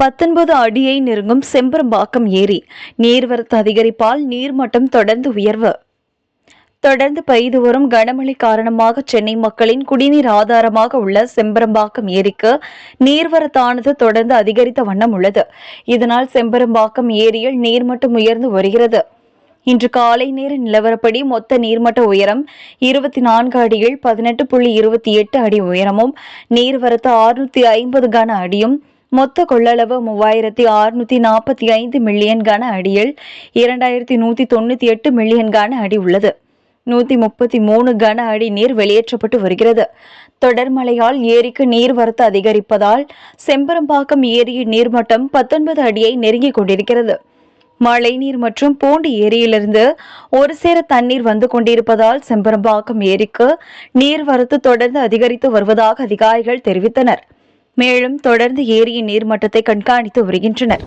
பத்தொன்பது அடியை நெருங்கும் செம்பரம்பாக்கம் ஏரி. நீர்வரத்து அதிகரிப்பால் நீர்மட்டம் தொடர்ந்து உயர்வு. தொடர்ந்து பெய்து வரும் கனமழை காரணமாக சென்னை மக்களின் குடிநீர் ஆதாரமாக உள்ள செம்பரம்பாக்கம் ஏரிக்கு நீர்வரத்தானது தொடர்ந்து அதிகரித்த வண்ணம் உள்ளது. இதனால் செம்பரம்பாக்கம் ஏரியில் நீர்மட்டம் உயர்ந்து வருகிறது. இன்று காலை நேர நிலவரப்படி மொத்த நீர்மட்ட உயரம் இருபத்தி நான்கு அடியில் பதினெட்டு புள்ளி இருபத்தி எட்டு அடி உயரமும் நீர்வரத்து ஆறுநூத்தி ஐம்பது கன அடியும் மொத்த கொள்ளளவு மூவாயிரத்தி அறுநூத்தி நாற்பத்தி ஐந்து மில்லியன் கன அடியில் இரண்டாயிரத்தி நூத்தி தொண்ணூத்தி எட்டு மில்லியன் கன அடி உள்ளது. நூத்தி முப்பத்தி மூணு கன அடி நீர் வெளியேற்றப்பட்டு வருகிறது. தொடர் மழையால் ஏரிக்கு நீர்வரத்து அதிகரிப்பதால் செம்பரம்பாக்கம் ஏரியின் நீர்மட்டம் பத்தொன்பது அடியை நெருங்கிக் கொண்டிருக்கிறது. மழைநீர் மற்றும் பூண்டி ஏரியிலிருந்து ஒரு சேர தண்ணீர் வந்து கொண்டிருப்பதால் செம்பரம்பாக்கம் ஏரிக்கு நீர்வரத்து தொடர்ந்து அதிகரித்து வருவதாக அதிகாரிகள் தெரிவித்தனர். மேலும் தொடர்ந்து ஏரியின் நீர்மட்டத்தை கண்காணித்து வருகின்றனர்.